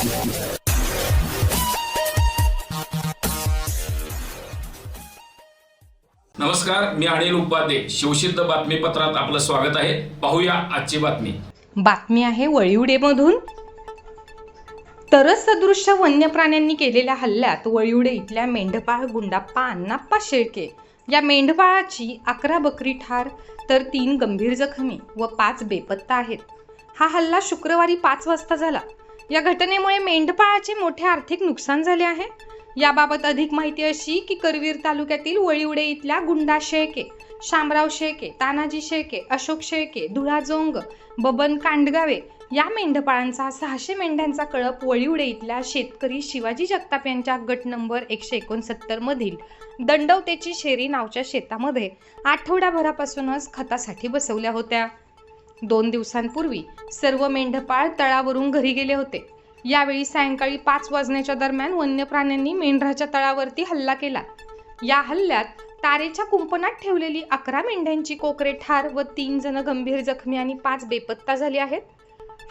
नमस्कार मी अनिल उपाध्ये. शिवसिद्ध बातमीपत्रात आपलं स्वागत आहे. पाहूया आजची बातमी. बातमी आहे वळिवडेमधून. तरस सदृश्य वन्य प्राण्यांनी केलेल्या हल्ल्यात वळिवडे इथल्या मेंढपाळ गुंडाप्पा अण्णाप्पा शेळके या मेंढपाळाची अकरा बकरी ठार तर तीन गंभीर जखमी व पाच बेपत्ता आहेत. हा हल्ला शुक्रवारी पाच वाजता झाला. या घटनेमुळे मेंढपाळाचे मोठे आर्थिक नुकसान झाले आहे. याबाबत अधिक माहिती अशी की करवीर तालुक्यातील वळीवडे इथल्या गुंडा शेळके शामराव शेळके तानाजी शेळके अशोक शेळके धुळाजोंग बबन कांडगावे या मेंढपाळांचा सहाशे मेंढ्यांचा कळप वळीवडे इथल्या शेतकरी शिवाजी जगताप यांच्या गट नंबर एकशे एकोणसत्तर मधील दंडवतेची शेरी नावच्या शेतामध्ये आठवड्याभरापासूनच खतासाठी बसवल्या होत्या. दोन दिवसांपूर्वी सर्व मेंढपाळ तळावरून घरी गेले होते. यावेळी सायंकाळी पाच वाजण्याच्या दरम्यान वन्य प्राण्यांनी मेंढराच्या तळावरती हल्ला केला. या हल्ल्यात तारेच्या कुंपणात ठेवलेली अकरा मेंढ्यांची कोकरे ठार व तीन जण गंभीर जखमी आणि पाच बेपत्ता झाले आहेत.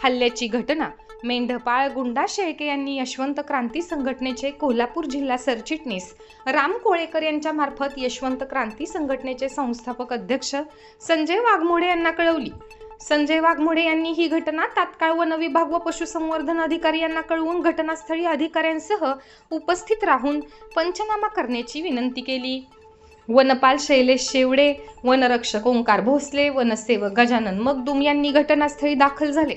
हल्ल्याची घटना मेंढपाळ गुंडा शेळके यांनी यशवंत क्रांती संघटनेचे कोल्हापूर जिल्हा सरचिटणीस राम कोळेकर यांच्या मार्फत यशवंत क्रांती संघटनेचे संस्थापक अध्यक्ष संजय वाघमोडे यांना कळवली. संजय वाघमोडे यांनी ही घटना तात्काळ वन विभाग व पशुसंवर्धन अधिकारी यांना कळवून घटनास्थळी अधिकाऱ्यांसह उपस्थित राहून पंचनामा करण्याची विनंती केली. वनपाल शैलेश शेवडे वनरक्षक ओंकार भोसले वनसेवक गजानन मगदुम यांनी घटनास्थळी दाखल झाले.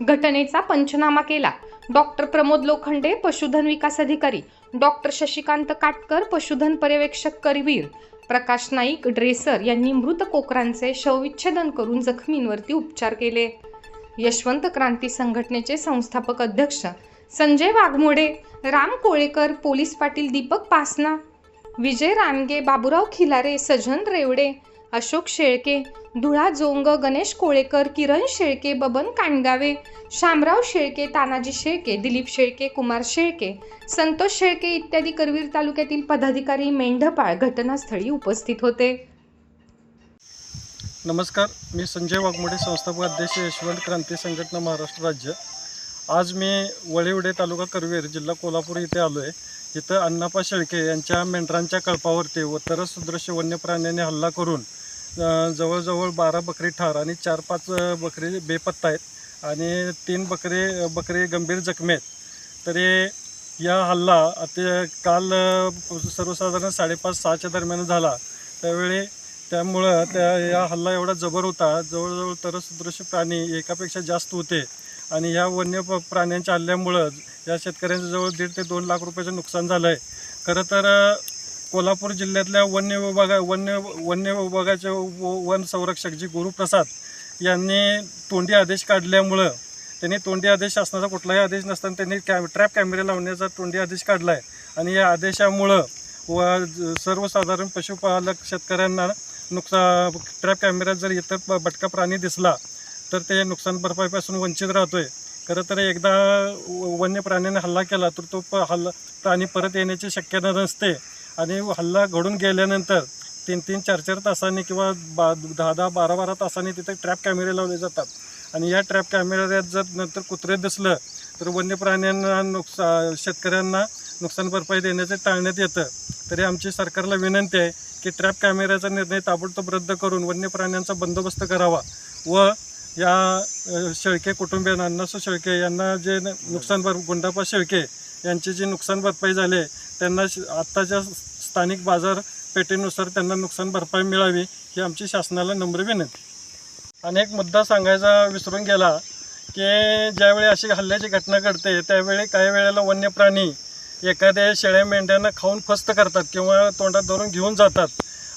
घटनेचा पंचनामा केला. डॉक्टर प्रमोद लोखंडे पशुधन विकास अधिकारी डॉक्टर शशिकांत काटकर पशुधन पर्यवेक्षक करवीर प्रकाश नाईक ड्रेसर यांनी मृत कोकरांचे शवविच्छेदन करून जखमींवरती उपचार केले. यशवंत क्रांती संघटनेचे संस्थापक अध्यक्ष संजय वाघमोडे राम कोळेकर पोलीस पाटील दीपक पासना विजय रानगे बाबुराव खिलारे सजन रेवडे अशोक शेळके धुळा जोंग गणेश कोळेकर किरण शेळके बबन कांडगावे शामराव शेळके तानाजी शेळके दिलीप शेळके कुमार शेळके संतोष शेळके इत्यादी करवीर तालुक्यातील पदाधिकारी मेंढपाळ घटनास्थळी उपस्थित होते. नमस्कार मी संजय वाघमोडे संस्थापक अध्यक्ष यशवंत क्रांती संघटना महाराष्ट्र राज्य. आज मी वळीवडे तालुका करवीर जिल्हा कोल्हापूर इथे आलो आहे इथं अण्णापा शेळके यांच्या मेंढरांच्या कळपावरती व तरसदृश्य वन्य प्राण्याने हल्ला करून जवळजवळ बारा बकरी ठार आणि चार पाच बकरी बेपत्ता आहेत आणि तीन बकरी बकरी गंभीर जखमी आहेत. तरी या हल्ला ते काल सर्वसाधारण साडेपाच सहाच्या दरम्यान झाला. त्यावेळी त्यामुळं त्या या हल्ला एवढा जबर होता. जवळजवळ तरसदृश्य प्राणी एकापेक्षा जास्त होते आणि या वन्य प- प्राण्यांच्या हल्ल्यामुळं या शेतकऱ्यांचं जवळ दीड ते दोन लाख रुपयाचं नुकसान झालं आहे खरं तर कोल्हापूर जिल्ह्यातल्या वन्य विभागा वन्य वन्य विभागाचे व- वन संरक्षक जी गुरुप्रसाद यांनी तोंडी आदेश काढल्यामुळं त्यांनी तोंडी आदेश असण्याचा कुठलाही आदेश नसताना त्यांनी कॅ ट्रॅप कॅमेरे लावण्याचा तोंडी आदेश काढला आहे आणि या आदेशामुळं व सर्वसाधारण पशुपालक शेतकऱ्यांना नुकसान ट्रॅप कॅमेऱ्यात जर इतर ब- भटका प्राणी दिसला तर ते नुकसान भरपाईपासून वंचित राहतो आहे खरं तर एकदा व- वन्य प्राण्याने हल्ला केला तर तो प हल्ला प्राणी परत येण्याची शक्यता नसते. आणि हल्ला घडून गेल्यानंतर तीन तीन चार चार तासांनी किंवा बा दहा दहा बारा बारा तासांनी तिथे ट्रॅप कॅमेरे लावले जातात. आणि या ट्रॅप कॅमेऱ्यात जर नंतर कुत्रे दिसलं तर वन्य प्राण्यांना नुकसा शेतकऱ्यांना नुकसान भरपाई देण्याचे टाळण्यात येतं. तरी आमची सरकारला विनंती आहे की ट्रॅप कॅमेऱ्याचा निर्णय ताबडतोब रद्द करून वन्य प्राण्यांचा बंदोबस्त करावा व या शेळके कुटुंबियांना अन्नासू शेळके यांना जे न- नुकसान भर गुंडापा शेळके यांची जी नुकसान भरपाई झाली आहे, त्यांना श- आत्ताच्या स्थानिक बाजारपेठेनुसार त्यांना नुकसान भरपाई मिळावी ही आमची शासनाला नम्र विनंती. आणि एक मुद्दा सांगायचा विसरून गेला की ज्यावेळी अशी हल्ल्याची घटना घडते त्यावेळी काही वेळेला वन्य प्राणी एखाद्या शेळ्या मेंढ्यांना खाऊन फस्त करतात किंवा तोंडात धरून घेऊन जातात.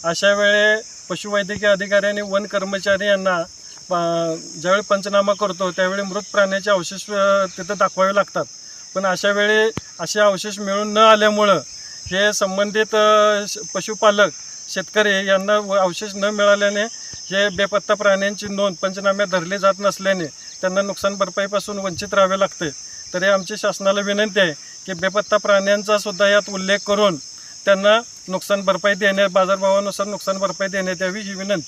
अशा वेळे पशुवैद्यकीय अधिकारी आणि वन कर्मचारी यांना ज्यावेळी पंचनामा करतो त्यावेळी मृत प्राण्याचे अवशेष अ, तिथं दाखवावे लागतात. पण अशा वेळी असे अवशेष मिळून न आल्यामुळं हे संबंधित श- पशुपालक शेतकरी यांना व अवशेष न मिळाल्याने हे बेपत्ता प्राण्यांची नोंद पंचनाम्यात धरली जात नसल्याने त्यांना नुकसान भरपाईपासून वंचित राहावे लागते. तरी आमची शासनाला विनंती आहे की बेपत्ता प्राण्यांचा सुद्धा यात उल्लेख करून त्यांना नुकसान भरपाई देण्या बाजारभावानुसार नुकसान भरपाई देण्यात यावी ही विनंती.